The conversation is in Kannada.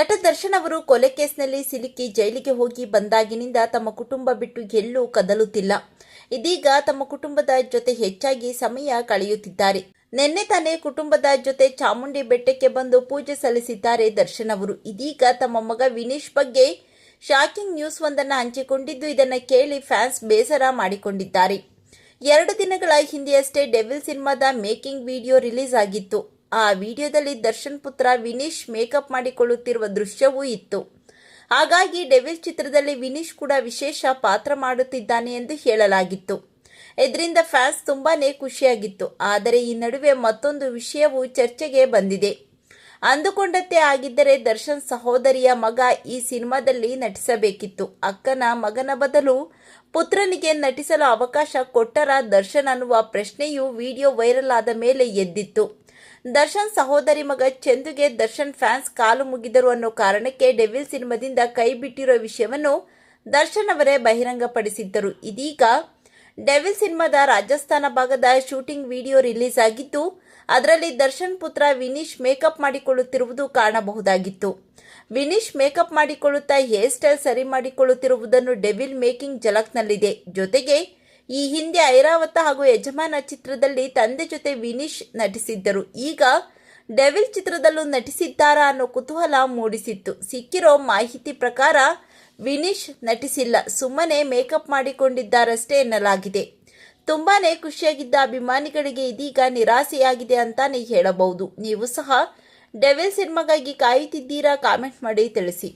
ನಟ ದರ್ಶನ್ ಅವರು ಕೊಲೆ ಕೇಸ್ನಲ್ಲಿ ಸಿಲುಕಿ ಜೈಲಿಗೆ ಹೋಗಿ ಬಂದಾಗಿನಿಂದ ತಮ್ಮ ಕುಟುಂಬ ಬಿಟ್ಟು ಎಲ್ಲೂ ಕದಲುತ್ತಿಲ್ಲ. ಇದೀಗ ತಮ್ಮ ಕುಟುಂಬದ ಜೊತೆ ಹೆಚ್ಚಾಗಿ ಸಮಯ ಕಳೆಯುತ್ತಿದ್ದಾರೆ. ನಿನ್ನೆ ತಾನೇ ಕುಟುಂಬದ ಜೊತೆ ಚಾಮುಂಡಿ ಬೆಟ್ಟಕ್ಕೆ ಬಂದು ಪೂಜೆ ಸಲ್ಲಿಸಿದ್ದಾರೆ ದರ್ಶನ್ ಅವರು. ಇದೀಗ ತಮ್ಮ ಮಗ ವಿನೀಶ್ ಬಗ್ಗೆ ಶಾಕಿಂಗ್ ನ್ಯೂಸ್ ಒಂದನ್ನು ಹಂಚಿಕೊಂಡಿದ್ದು ಇದನ್ನು ಕೇಳಿ ಫ್ಯಾನ್ಸ್ ಬೇಸರ ಮಾಡಿಕೊಂಡಿದ್ದಾರೆ. ಎರಡು ದಿನಗಳ ಹಿಂದೆಯಷ್ಟೇ ಡೆವಿಲ್ ಸಿನಿಮಾದ ಮೇಕಿಂಗ್ ವಿಡಿಯೋ ರಿಲೀಸ್ ಆಗಿತ್ತು. ಆ ವಿಡಿಯೋದಲ್ಲಿ ದರ್ಶನ್ ಪುತ್ರ ವಿನೀಶ್ ಮೇಕಪ್ ಮಾಡಿಕೊಳ್ಳುತ್ತಿರುವ ದೃಶ್ಯವೂ ಇತ್ತು. ಹಾಗಾಗಿ ಡೆವಿಲ್ ಚಿತ್ರದಲ್ಲಿ ವಿನೀಶ್ ಕೂಡ ವಿಶೇಷ ಪಾತ್ರ ಮಾಡುತ್ತಿದ್ದಾನೆ ಎಂದು ಹೇಳಲಾಗಿತ್ತು. ಇದರಿಂದ ಫ್ಯಾನ್ಸ್ ತುಂಬಾನೇ ಖುಷಿಯಾಗಿತ್ತು. ಆದರೆ ಈ ನಡುವೆ ಮತ್ತೊಂದು ವಿಷಯವು ಚರ್ಚೆಗೆ ಬಂದಿದೆ. ಅಂದುಕೊಂಡಂತೆ ಆಗಿದ್ದರೆ ದರ್ಶನ್ ಸಹೋದರಿಯ ಮಗ ಈ ಸಿನಿಮಾದಲ್ಲಿ ನಟಿಸಬೇಕಿತ್ತು. ಅಕ್ಕನ ಮಗನ ಬದಲು ಪುತ್ರನಿಗೆ ನಟಿಸಲು ಅವಕಾಶ ಕೊಟ್ಟರ ದರ್ಶನ್ ಅನ್ನುವ ಪ್ರಶ್ನೆಯು ವಿಡಿಯೋ ವೈರಲ್ ಆದ ಮೇಲೆ ಎದ್ದಿತ್ತು. ದರ್ಶನ್ ಸಹೋದರಿ ಮಗ ಚಂದುಗೆ ದರ್ಶನ್ ಫ್ಯಾನ್ಸ್ ಕಾಲು ಮುಗಿದರು ಅನ್ನೋ ಕಾರಣಕ್ಕೆ ಡೆವಿಲ್ ಸಿನಿಮಾದಿಂದ ಕೈ ಬಿಟ್ಟಿರೋ ವಿಷಯವನ್ನು ದರ್ಶನ್ ಅವರೇ ಬಹಿರಂಗಪಡಿಸಿದ್ದರು. ಇದೀಗ ಡೆವಿಲ್ ಸಿನಿಮಾದ ರಾಜಸ್ಥಾನ ಭಾಗದ ಶೂಟಿಂಗ್ ವಿಡಿಯೋ ರಿಲೀಸ್ ಆಗಿದ್ದು, ಅದರಲ್ಲಿ ದರ್ಶನ್ ಪುತ್ರ ವಿನೀಶ್ ಮೇಕಪ್ ಮಾಡಿಕೊಳ್ಳುತ್ತಿರುವುದು ಕಾಣಬಹುದಾಗಿತ್ತು. ವಿನೀಶ್ ಮೇಕಪ್ ಮಾಡಿಕೊಳ್ಳುತ್ತಾ ಹೇರ್ ಸ್ಟೈಲ್ ಸರಿ ಮಾಡಿಕೊಳ್ಳುತ್ತಿರುವುದನ್ನು ಡೆವಿಲ್ ಮೇಕಿಂಗ್ ಜಲಕ್ನಲ್ಲಿದೆ ಜೊತೆಗೆ ಈ ಹಿಂದೆ ಐರಾವತ ಹಾಗೂ ಯಜಮಾನ ಚಿತ್ರದಲ್ಲಿ ತಂದೆ ಜೊತೆ ವಿನೀಶ್ ನಟಿಸಿದ್ದರು. ಈಗ ಡೆವಿಲ್ ಚಿತ್ರದಲ್ಲೂ ನಟಿಸಿದ್ದಾರಾ ಅನ್ನೋ ಕುತೂಹಲ ಮೂಡಿಸಿತ್ತು. ಸಿಕ್ಕಿರೋ ಮಾಹಿತಿ ಪ್ರಕಾರ ವಿನೀಶ್ ನಟಿಸಿಲ್ಲ. ಸುಮ್ಮನೆ ಮೇಕಪ್ ಮಾಡಿಕೊಂಡಿದ್ದಾರಷ್ಟೇ ಎನ್ನಲಾಗಿದೆ. ತುಂಬಾನೇ ಖುಷಿಯಾಗಿದ್ದ ಅಭಿಮಾನಿಗಳಿಗೆ ಇದೀಗ ನಿರಾಸೆಯಾಗಿದೆ ಅಂತಾನೆ ಹೇಳಬಹುದು. ನೀವು ಸಹ ಡೆವಿಲ್ ಸಿನಿಮಾಗಾಗಿ ಕಾಯುತ್ತಿದ್ದೀರಾ? ಕಾಮೆಂಟ್ ಮಾಡಿ ತಿಳಿಸಿ.